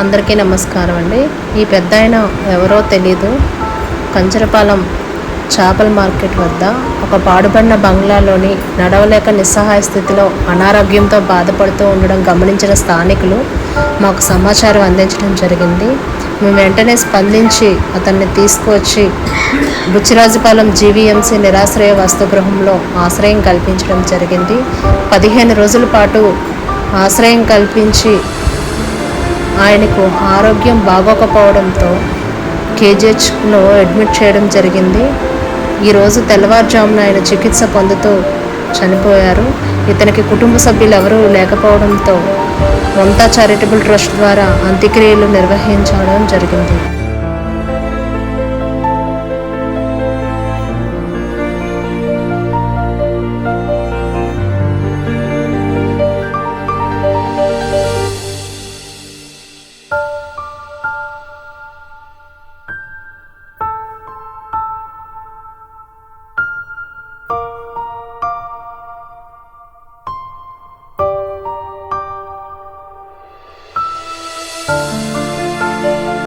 అందరికీ నమస్కారం అండి. ఈ పెద్ద ఆయన ఎవరో తెలీదు. కంచరపాలెం చేపల మార్కెట్ వద్ద ఒక పాడుబడిన బంగ్లాలోని నడవలేక నిస్సహాయ స్థితిలో అనారోగ్యంతో బాధపడుతూ ఉండడం గమనించిన స్థానికులు మాకు సమాచారం అందించడం జరిగింది. మేము వెంటనే స్పందించి అతన్ని తీసుకువచ్చి బుచ్చిరాజుపాలెం జీవీఎంసీ నిరాశ్రయ వసతిగృహంలో ఆశ్రయం కల్పించడం జరిగింది. పదిహేను రోజుల పాటు ఆశ్రయం కల్పించి ఆయనకు ఆరోగ్యం బాగోకపోవడంతో కేజీహెచ్లో అడ్మిట్ చేయడం జరిగింది. ఈరోజు తెల్లవారుజామున ఆయన చికిత్స పొందుతూ చనిపోయారు. ఇతనికి కుటుంబ సభ్యులు ఎవరూ లేకపోవడంతో మమతా చారిటబుల్ ట్రస్ట్ ద్వారా అంత్యక్రియలు నిర్వహించడం జరిగింది. Bye.